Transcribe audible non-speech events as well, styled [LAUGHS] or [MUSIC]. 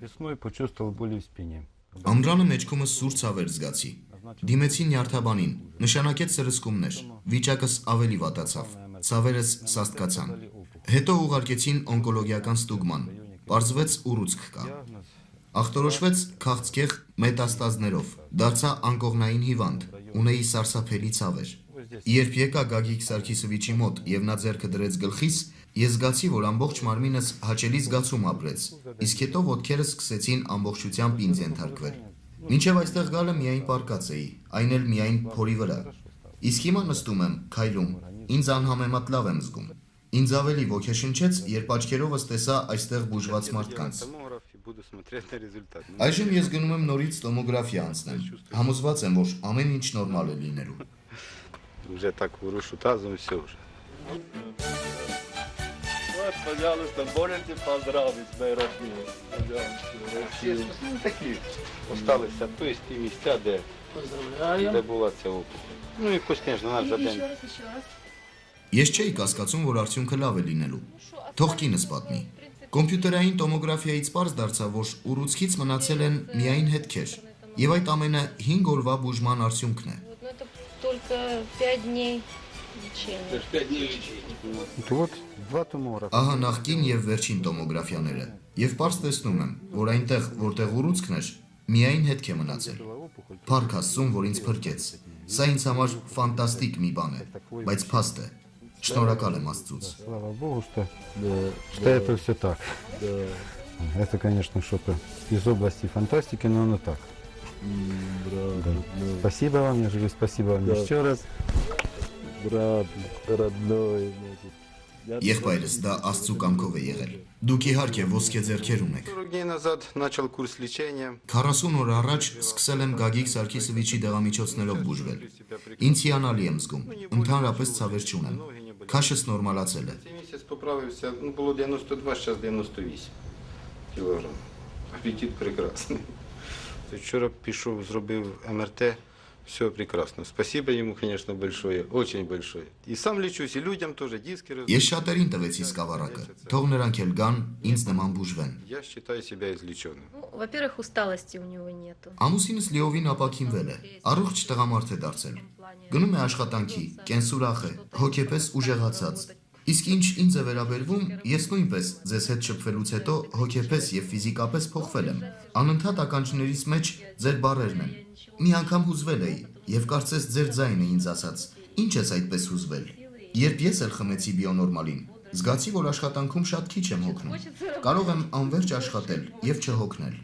Весной почувствовал боли в спине. Ամռանը մեջքումս սուր ցավեր զգացի։ Դիմեցի նյարդաբանին, նշանակեց սրսկումներ։ Վիճակս ավելի վատացավ։ Ցավերս սաստկացան։ Հետո ուղարկեցին օնկոլոգիական ստուգման։ Պարզվեց ուռուցք կա։ Ախտորոշվեց քաղցկեղ մետաստազներով։ Դարձա անկողնային հիվանդ։ Ունեի սարսափելի ցավեր։ Երբ եկա Գագիկ Սարգիսովիչի մոտ եւ նա ձեռքը դրեց գլխիս, ես զգացի, որ ամբողջ մարմինս հաճելի զգացում ապրեց, իսկ հետո ոտքերս սկսեցին ամբողջությամբ ինձ ենթարկվել։ Մինչև այստեղ գալը միայն պարկած էի, այն էլ միայն փորի վրա։ Իսկ հիմա նստում եմ, քայլում, ինձ անհամեմատ լավ եմ զգում։ Ինձ ավելի ոգեշնչեց, երբ աչքերովս տեսա այստեղ բուժված մարդկանց։ Այժմ ես գնում եմ նորից տոմոգրաֆիա անցնել։ Համոզված եմ, որ ամեն ինչ նորմալ է լինելու։ [LAUGHS] уже так в рушу тазом все уже. Вот, пожалуйста, можете поздравить мои родные. Пожалуйста, все ну, такие осталися, то есть ті місця, де, де була ця опухоль. Ну і конечно, наш забен. Ես չէի կասկածում, որ արդյունքը լավ է լինելու։ Թող կինս պատմի։ Կոմպյուտերային տոմոգրաֆիայից པարզ դարձավ, որ ուռուցքից մնացել են միայն հետքեր, եւ այդ ամենը 5 օրվա բուժման արդյունքն է։ 5 дней лечения. Вот два тумора. Ահա նախքին եւ վերջին տոմոգրաֆիաները։ Եվ པարս տեսնում եմ, որ այնտեղ, որտեղ ուռուցքն էր, միայն հետք է մնացել։ Փառք Աստծուն, որ ինձ փրկեց։ Սա ինձ համար ֆանտաստիկ մի բան է, բայց փաստ է։ Շնորհակալ եմ Աստծուց։ Слава Богу, что что это все так. Это, конечно, что-то из области фантастики, но оно так. Да. Спасибо вам, я говорю, спасибо вам еще раз. Брат, родной. значит. Я Եղբայրս դա Աստծու կամքով է եղել։ Դուք իհարկե ոսկե ձեռքեր ունեք։ 40 дней назад начал курс лечения. 40 օր առաջ սկսել եմ Գագիկ Սարգիսովիչի դեղամիջոցներով բուժվել։ Ինձ հիանալի եմ զգում։ Ընդհանրապես ցավեր չունեմ։ Քաշս նորմալացել է։ Цей місяць поправився, ну було 92, зараз 98 кілограм. Апетит прекрасний. То Вчора пішов, зробив МРТ, все прекрасно. Спасибо йому, конечно, большое, очень большое. І сам лечусь, і людям теж диски роз... Ես շատերին տվեցի սկավառակը։ Թող նրանք էլ ган ինձ նման բուժվեն։ Я считаю себя излеченным. Ну, во-первых, усталости у него нету. Ամուսինս լիովին ապակինվել է։ Առողջ տղամարդ է դարձել։ Գնում է աշխատանքի, կենսուրախ է, հոգեպես ուժեղացած։ Իսկ ինչ ինձ է վերաբերվում, ես նույնպես ձեզ հետ շփվելուց հետո հոգեպես եւ ֆիզիկապես փոխվել եմ։ Անընդհատ ականջներից մեջ ձեր բառերն են։ Մի անգամ հուզվել էի եւ կարծես ձեր ձայնը ինձ ասաց. «Ինչ ես այդպես հուզվել»։ Երբ ես էլ խմեցի բիոնորմալին, զգացի, որ աշխատանքում շատ քիչ եմ հոգնում։ Կարող եմ անverջ աշխատել եւ չհոգնել։